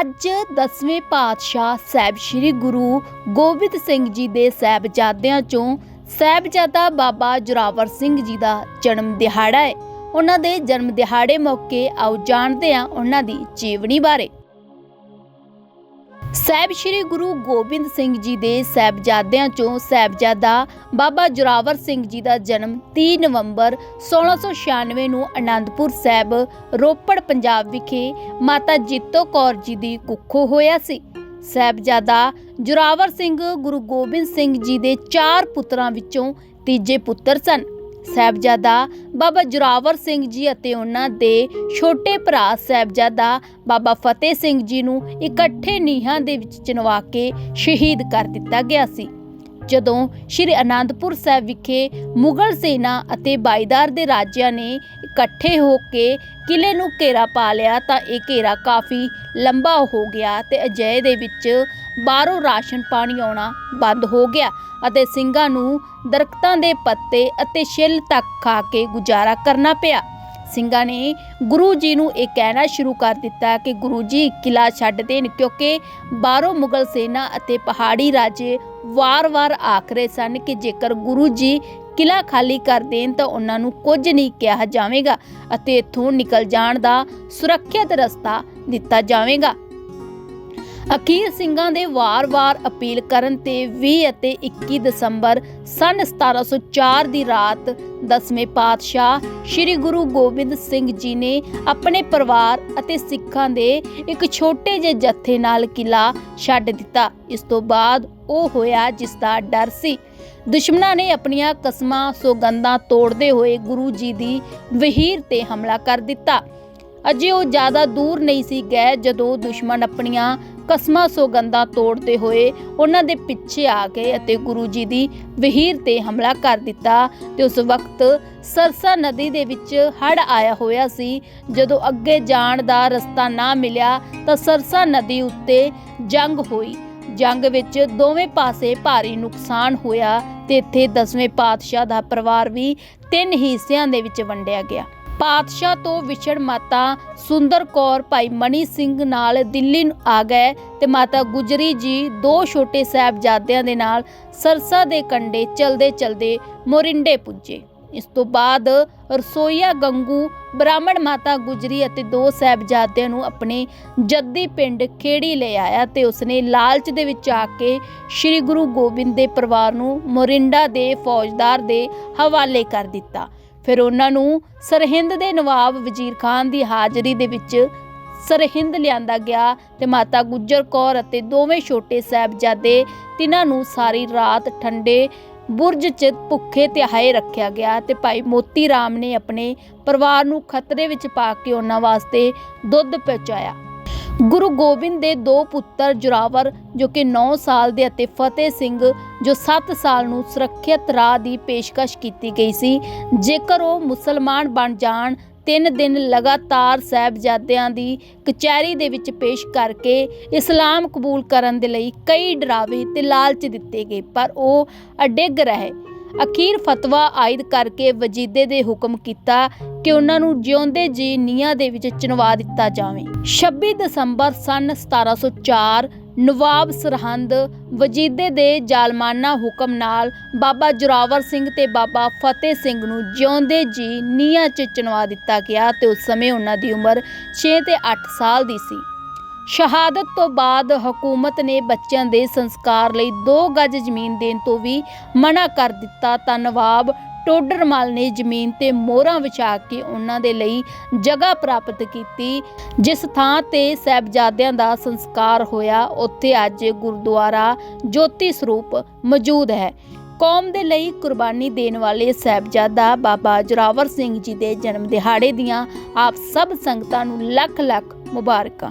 ਅੱਜ 10ਵੇਂ ਪਾਤਸ਼ਾਹ ਸਾਹਿਬ ਸ੍ਰੀ ਗੁਰੂ ਗੋਬਿੰਦ ਸਿੰਘ ਜੀ ਦੇ ਸਾਹਿਬਜ਼ਾਦਿਆਂ ਚੋਂ ਸਾਹਿਬਜ਼ਾਦਾ ਬਾਬਾ ਜੁਰਾਵਰ ਸਿੰਘ ਜੀ ਦਾ ਜਨਮ ਦਿਹਾੜਾ ਹੈ। ਉਹਨਾਂ ਦੇ ਜਨਮ ਦਿਹਾੜੇ ਮੌਕੇ ਆਓ ਜਾਣਦੇ ਹਾਂ ਉਹਨਾਂ ਦੀ ਜੀਵਨੀ ਬਾਰੇ। ਸਾਹਿਬ ਸ੍ਰੀ ਗੁਰੂ ਗੋਬਿੰਦ ਸਿੰਘ ਜੀ ਦੇ ਸਾਹਿਬਜ਼ਾਦਿਆਂ ਚੋਂ ਸਾਹਿਬਜ਼ਾਦਾ ਬਾਬਾ ਜੁਰਾਵਰ ਸਿੰਘ ਜੀ ਦਾ ਜਨਮ 30 ਨਵੰਬਰ 1696 ਨੂੰ ਅਨੰਦਪੁਰ ਸਾਹਿਬ, ਰੋਪੜ, ਪੰਜਾਬ ਵਿਖੇ ਮਾਤਾ ਜੀਤੋ ਕੌਰ ਜੀ ਦੀ ਕੁੱਖੋਂ ਹੋਇਆ ਸੀ। ਸਾਹਿਬਜ਼ਾਦਾ ਜੁਰਾਵਰ ਸਿੰਘ ਗੁਰੂ ਗੋਬਿੰਦ ਸਿੰਘ ਜੀ ਦੇ ਚਾਰ ਪੁੱਤਰਾਂ ਵਿੱਚੋਂ ਤੀਜੇ ਪੁੱਤਰ ਸਨ। ਸਾਹਿਬਜ਼ਾਦਾ ਬਾਬਾ ਜੁਰਾਵਰ ਸਿੰਘ ਜੀ ਅਤੇ ਉਹਨਾਂ ਦੇ ਛੋਟੇ ਭਰਾ ਸਾਹਿਬਜ਼ਾਦਾ ਬਾਬਾ ਫਤਿਹ ਸਿੰਘ ਜੀ ਨੂੰ ਇਕੱਠੇ ਨੀਹਾਂ ਦੇ ਵਿੱਚ ਚਿਣਵਾ ਕੇ ਸ਼ਹੀਦ ਕਰ ਦਿੱਤਾ ਗਿਆ ਸੀ। ਜਦੋਂ ਸ਼੍ਰੀ ਅਨੰਦਪੁਰ ਸਾਹਿਬ ਵਿਖੇ ਮੁਗਲ ਸੈਨਾ ਅਤੇ ਬਾਈਦਾਰ ਦੇ ਰਾਜਿਆਂ ਨੇ ਇਕੱਠੇ ਹੋ ਕੇ ਕਿਲੇ ਨੂੰ ਘੇਰਾ ਪਾ ਲਿਆ ਤਾਂ ਇਹ ਘੇਰਾ ਕਾਫੀ ਲੰਬਾ ਹੋ ਗਿਆ ਤੇ ਅਜਿਹੇ ਦੇ ਵਿੱਚ ਬਾਹਰੋਂ ਰਾਸ਼ਨ ਪਾਣੀ ਆਉਣਾ ਬੰਦ ਹੋ ਗਿਆ ਅਤੇ ਸਿੰਘਾਂ ਨੂੰ ਦਰਖਤਾਂ ਦੇ ਪੱਤੇ ਅਤੇ ਛਿੱਲ ਤੱਕ ਖਾ ਕੇ ਗੁਜ਼ਾਰਾ ਕਰਨਾ ਪਿਆ। ਸਿੰਘਾਂ ਨੇ ਗੁਰੂ ਜੀ ਨੂੰ ਇਹ ਕਹਿਣਾ ਸ਼ੁਰੂ ਕਰ ਦਿੱਤਾ ਕਿ ਗੁਰੂ ਜੀ ਕਿਲਾ ਛੱਡ ਦੇਣ ਕਿਉਂਕਿ ਬਾਹਰੋਂ ਮੁਗਲ ਸੈਨਾ ਅਤੇ ਪਹਾੜੀ ਰਾਜੇ ਵਾਰ-ਵਾਰ ਆਖ ਰਹੇ ਸਨ ਕਿ ਜੇਕਰ ਗੁਰੂ ਜੀ ਕਿਲਾ ਖਾਲੀ ਕਰ ਦੇਣ ਤਾਂ ਉਹਨਾਂ ਨੂੰ ਕੁਝ ਨਹੀਂ ਕਿਹਾ ਜਾਵੇਗਾ ਅਤੇ ਇੱਥੋਂ ਨਿਕਲ ਜਾਣ ਦਾ ਸੁਰੱਖਿਅਤ ਰਸਤਾ ਦਿੱਤਾ ਜਾਵੇਗਾ। ਅਖੀਰ ਸਿੰਘਾਂ ਦੇ ਵਾਰ-ਵਾਰ ਅਪੀਲ ਕਰਨ ਤੇ 20 ਅਤੇ 21 ਦਸੰਬਰ ਸਨ 1704 ਦੀ ਰਾਤ 10ਵੇਂ ਪਾਤਸ਼ਾਹ ਸ੍ਰੀ ਗੁਰੂ ਗੋਬਿੰਦ ਸਿੰਘ ਜੀ ਨੇ ਆਪਣੇ ਪਰਿਵਾਰ ਅਤੇ ਸਿੱਖਾਂ ਦੇ ਇੱਕ ਛੋਟੇ ਜਿਹੇ ਜਥੇ ਨਾਲ ਕਿਲਾ ਛੱਡ ਦਿੱਤਾ। ਇਸ ਤੋਂ ਬਾਅਦ ਉਹ ਹੋਇਆ ਜਿਸ ਦਾ ਡਰ ਸੀ। ਦੁਸ਼ਮਣਾਂ ਨੇ ਆਪਣੀਆਂ ਕਸਮਾਂ ਸੋਗੰਦਾਂ ਤੋੜਦੇ ਹੋਏ ਗੁਰੂ ਜੀ ਦੀ ਵਹੀਰ ਤੇ ਹਮਲਾ ਕਰ ਦਿੱਤਾ। ਅਜੇ ਉਹ ਜ਼ਿਆਦਾ ਦੂਰ ਨਹੀਂ ਸੀ ਗਏ ਜਦੋਂ ਦੁਸ਼ਮਣ ਆਪਣੀਆਂ ਕਸਮਾਂ ਸੋਗੰਦਾਂ ਤੋੜਦੇ ਹੋਏ ਉਹਨਾਂ ਦੇ ਪਿੱਛੇ ਆ ਗਏ ਅਤੇ ਗੁਰੂ ਜੀ ਦੀ ਵਹੀਰ ਤੇ ਹਮਲਾ ਕਰ ਦਿੱਤਾ ਤੇ ਉਸ ਵਕਤ ਸਰਸਾ ਨਦੀ ਦੇ ਵਿੱਚ ਹੜ ਆਇਆ ਹੋਇਆ ਸੀ। ਜਦੋਂ ਅੱਗੇ ਜਾਣ ਦਾ ਰਸਤਾ ਨਾ ਮਿਲਿਆ ਤਾਂ ਸਰਸਾ ਨਦੀ ਉੱਤੇ ਜੰਗ ਹੋਈ। ਜੰਗ ਵਿੱਚ ਦੋਵੇਂ ਪਾਸੇ ਭਾਰੀ ਨੁਕਸਾਨ ਹੋਇਆ ਤੇ ਇੱਥੇ 10ਵੇਂ ਪਾਤਸ਼ਾਹ ਦਾ ਪਰਿਵਾਰ ਵੀ ਤਿੰਨ ਹਿੱਸਿਆਂ ਦੇ ਵਿੱਚ ਵੰਡਿਆ ਗਿਆ। ਪਾਤਸ਼ਾਹ ਤੋਂ ਵਿਛੜ ਮਾਤਾ ਸੁੰਦਰ ਕੌਰ ਭਾਈ ਮਣੀ ਸਿੰਘ ਨਾਲ ਦਿੱਲੀ ਨੂੰ ਆ ਗਏ ਤੇ ਮਾਤਾ ਗੁਜਰੀ ਜੀ ਦੋ ਛੋਟੇ ਸਾਹਿਬਜ਼ਾਦਿਆਂ ਦੇ ਨਾਲ ਸਰਸਾ ਦੇ ਕੰਢੇ ਚਲਦੇ ਚਲਦੇ ਮੋਰਿੰਡੇ ਪੁੱਜੇ। ਇਸ ਤੋਂ ਬਾਅਦ ਰਸੋਈਆ ਗੰਗੂ ਬ੍ਰਾਹਮਣ ਮਾਤਾ ਗੁਜਰੀ ਅਤੇ ਦੋ ਸਾਹਿਬਜ਼ਾਦਿਆਂ ਨੂੰ ਆਪਣੇ ਜੱਦੀ ਪਿੰਡ ਖੇੜੀ ਲੈ ਆਇਆ ਤੇ ਉਸਨੇ ਲਾਲਚ ਦੇ ਵਿੱਚ ਆ ਕੇ ਸ੍ਰੀ ਗੁਰੂ ਗੋਬਿੰਦ ਦੇ ਪਰਿਵਾਰ ਨੂੰ ਮੋਰਿੰਡਾ ਦੇ ਫੌਜਦਾਰ ਦੇ ਹਵਾਲੇ ਕਰ ਦਿੱਤਾ। ਫਿਰ ਉਹਨਾਂ ਨੂੰ ਸਰਹਿੰਦ ਦੇ ਨਵਾਬ ਵਜ਼ੀਰ ਖਾਨ ਦੀ ਹਾਜ਼ਰੀ ਦੇ ਵਿੱਚ ਸਰਹਿੰਦ ਲਿਆਂਦਾ ਗਿਆ ਤੇ ਮਾਤਾ ਗੁਜਰ ਕੌਰ ਅਤੇ ਦੋਵੇਂ ਛੋਟੇ ਸਾਹਿਬਜ਼ਾਦੇ ਤਿਨਾਂ ਨੂੰ ਸਾਰੀ ਰਾਤ ਠੰਡੇ ਬੁਰਜ 'ਚ ਭੁੱਖੇ ਤਿਹਾਏ ਰੱਖਿਆ ਗਿਆ ਤੇ ਭਾਈ ਮੋਤੀ ਰਾਮ ਨੇ ਆਪਣੇ ਪਰਿਵਾਰ ਨੂੰ ਖਤਰੇ ਵਿੱਚ ਪਾ ਕੇ ਉਹਨਾਂ ਵਾਸਤੇ ਦੁੱਧ ਪਹੁੰਚਾਇਆ। ਗੁਰੂ ਗੋਬਿੰਦ ਦੇ ਦੋ ਪੁੱਤਰ ਜੁਰਾਵਰ, ਜੋ ਕਿ 9 ਸਾਲ ਦੇ ਅਤੇ ਫਤਿਹ ਸਿੰਘ, ਜੋ 7 ਸਾਲ ਨੂੰ ਸੁਰੱਖਿਅਤ ਰਾਹ ਦੀ ਪੇਸ਼ਕਸ਼ ਕੀਤੀ ਗਈ ਸੀ, ਜੇਕਰ ਉਹ ਮੁਸਲਮਾਨ ਬਣ ਜਾਣ ਤਿੰਨ ਦਿਨ ਲਗਾਤਾਰ ਸਾਹਿਬਜ਼ਾਦਿਆਂ ਦੀ ਕਚਹਿਰੀ ਦੇ ਵਿੱਚ ਪੇਸ਼ ਕਰਕੇ ਇਸਲਾਮ ਕਬੂਲ ਕਰਨ ਦੇ ਲਈ ਕਈ ਡਰਾਵੇ ਤੇ ਲਾਲਚ ਦਿੱਤੇ ਗਏ, ਪਰ ਉਹ ਅਡਿੱਗ ਰਹੇ। ਅਖੀਰ ਫਤਵਾ ਆਇਦ ਕਰਕੇ ਵਜੀਦੇ ਦੇ ਹੁਕਮ ਕੀਤਾ ਕਿ ਉਹਨਾਂ ਨੂੰ ਜਿਉਂਦੇ ਜੀ ਨੀਹਾਂ ਦੇ ਵਿੱਚ ਚਿਣਵਾ ਦਿੱਤਾ ਜਾਵੇ। 26 ਦਸੰਬਰ ਸਨ 1704 ਨਵਾਬ ਸਰਹੰਦ ਵਜੀਦੇ ਦੇ ਜਾਲਮਾਨਾ ਹੁਕਮ ਨਾਲ ਬਾਬਾ ਜੁਰਾਵਰ ਸਿੰਘ ਤੇ ਬਾਬਾ ਫਤਿਹ ਸਿੰਘ ਨੂੰ ਜਿਉਂਦੇ ਜੀ ਨੀਹਾਂ 'ਚ ਚਿਣਵਾ ਦਿੱਤਾ ਗਿਆ ਤੇ ਉਸ ਸਮੇਂ ਉਹਨਾਂ ਦੀ ਉਮਰ 6 ਤੇ 8 ਸਾਲ ਦੀ ਸੀ। ਸ਼ਹਾਦਤ ਤੋਂ ਬਾਅਦ ਹਕੂਮਤ ਨੇ ਬੱਚਿਆਂ ਦੇ ਸੰਸਕਾਰ ਲਈ 2 ਗਜ ਜ਼ਮੀਨ ਦੇਣ ਤੋਂ ਵੀ ਮਨਾ ਕਰ ਦਿੱਤਾ ਤਾਂ ਨਵਾਬ ਟੋਡਰਮਲ ਨੇ ਜ਼ਮੀਨ ਤੇ ਮੋਹਰਾਂ ਵਿਛਾ ਕੇ ਉਹਨਾਂ ਦੇ ਲਈ ਜਗ੍ਹਾ ਪ੍ਰਾਪਤ ਕੀਤੀ, ਜਿਸ ਥਾਂ ਤੇ ਸਹਿਬਜ਼ਾਦਿਆਂ ਦਾ ਸੰਸਕਾਰ ਹੋਇਆ, ਉੱਥੇ ਅੱਜ ਗੁਰਦੁਆਰਾ ਜੋਤੀ ਸਰੂਪ ਮੌਜੂਦ ਹੈ। ਕੌਮ ਦੇ ਲਈ ਕੁਰਬਾਨੀ ਦੇਣ ਵਾਲੇ ਸਹਿਬਜ਼ਾਦਾ ਬਾਬਾ ਜੁਰਾਵਰ ਸਿੰਘ ਜੀ ਦੇ ਜਨਮ ਦਿਹਾੜੇ ਦੀਆਂ ਆਪ ਸਭ ਸੰਗਤਾਂ ਨੂੰ ਲੱਖ ਲੱਖ ਮੁਬਾਰਕਾਂ।